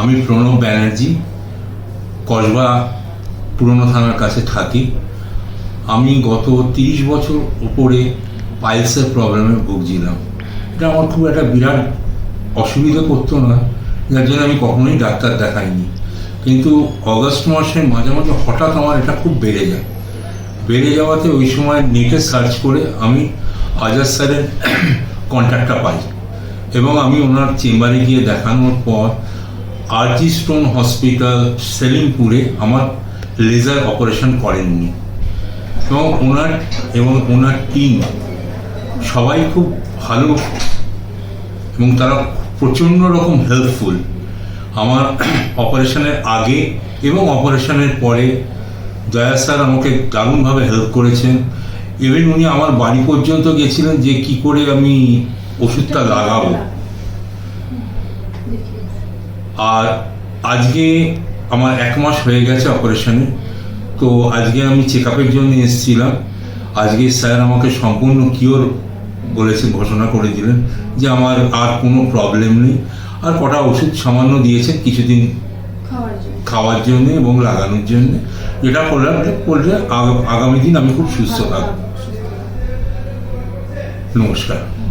আমি প্রণব ব্যানার্জি, কসবা পুরনো থানার কাছে থাকি। আমি গত তিরিশ বছর উপরে পাইলসের প্রবলেমে ভুগছিলাম। এটা আমার খুব একটা বিরাট অসুবিধা করতো না, যার জন্য আমি কখনোই ডাক্তার দেখাইনি। কিন্তু অগস্ট মাসের মাঝে মাঝে হঠাৎ আমার এটা খুব বেড়ে যায়। বেড়ে যাওয়াতে ওই সময় নেটে সার্চ করে আমি আজাদ স্যারের কন্ট্যাক্টটা পাই। এবং আমি ওনার চেম্বারে গিয়ে দেখানোর পর আরজি স্টোন হসপিটাল, সেলিমপুরে আমার লেজার অপারেশন করেননি। এবং ওনার এবং ওনার টিম সবাই খুব ভালো এবং তারা প্রচণ্ড রকম হেল্পফুল। আমার অপারেশনের আগে এবং অপারেশনের পরে দয়া স্যার আমাকে দারুণভাবে হেল্প করেছেন। ইভেন উনি আমার বাড়ি পর্যন্ত গেছিলেন যে কি করে আমি ওষুধটা লাগাবো। আর আজকে আমার এক মাস হয়ে গেছে অপারেশনে তো আজকে আমি চেক আপের জন্য এসেছিলাম। আজকে স্যার আমাকে সম্পূর্ণ কিওর বলেছে ঘোষণা করে দিলেন যে আমার আর কোনো প্রবলেম নেই। আর কটা ওষুধ সামান্য দিয়েছেন কিছুদিন খাওয়ার জন্য। খাওয়ার জন্য এবং লাগানোর জন্য। যেটা করলে করলে আগা- আগামী দিন আমি খুব সুস্থ থাকব। নমস্কার।